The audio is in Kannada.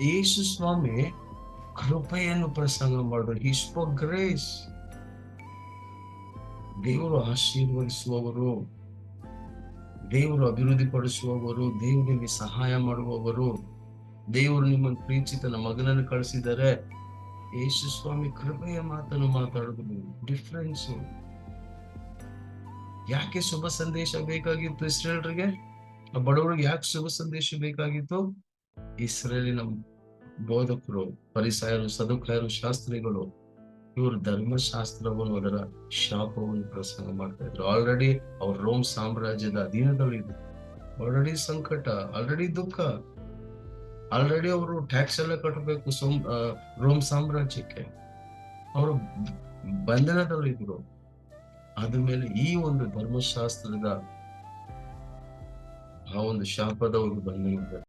ಯೇಸು ಸ್ವಾಮಿ ಕೃಪೆಯನ್ನು ಪ್ರಸಂಗ ಮಾಡಿದ್ರು ಫಾರ್ ಗ್ರೇಸ್ ದೇವರು ಆಶೀರ್ವದಿಸುವವರು ದೇವರು ಅಭಿವೃದ್ಧಿಪಡಿಸುವವರು ದೇವರಿಗೆ ಸಹಾಯ ಮಾಡುವವರು ದೇವರು ನಿಮ್ಮನ್ನು ಪ್ರೀತಿ ತನ್ನ ಮಗನನ್ನು ಕಳಿಸಿದರೆ ಯೇಸು ಸ್ವಾಮಿ ಕೃಪೆಯ ಮಾತನ್ನು ಮಾತಾಡಿದ್ರು ಡಿಫ್ರೆನ್ಸ್ ಯಾಕೆ ಶುಭ ಸಂದೇಶ ಬೇಕಾಗಿತ್ತು ಇಸ್ರೇಲ್ರಿಗೆ ಬಡವರಿಗೆ ಯಾಕೆ ಶುಭ ಸಂದೇಶ ಬೇಕಾಗಿತ್ತು ಇಸ್ರೇಲಿನ ಬೋಧಕರು ಪರಿಸಾಯರು ಸದುಕಾಯರು ಶಾಸ್ತ್ರಿಗಳು ಇವರು ಧರ್ಮಶಾಸ್ತ್ರವನ್ನು ಅದರ ಶಾಪವನ್ನು ಪ್ರಸಂಗ ಮಾಡ್ತಾ ಇದ್ರು. ಆಲ್ರೆಡಿ ಅವ್ರ ರೋಮ್ ಸಾಮ್ರಾಜ್ಯದ ಅಧೀನದಲ್ಲಿದ್ರು ಆಲ್ರೆಡಿ ಸಂಕಟ ಆಲ್ರೆಡಿ ದುಃಖ. ಆಲ್ರೆಡಿ ಅವರು ಟ್ಯಾಕ್ಸ್ ಎಲ್ಲ ಕಟ್ಟಬೇಕು ಸೋಮ್ ರೋಮ್ ಸಾಮ್ರಾಜ್ಯಕ್ಕೆ. ಅವರು ಬಂಧನದಲ್ಲಿದ್ರು ಆದ್ಮೇಲೆ ಈ ಒಂದು ಧರ್ಮಶಾಸ್ತ್ರದ ಆ ಒಂದು ಶಾಪದ ಒಂದು ಬಂಧನ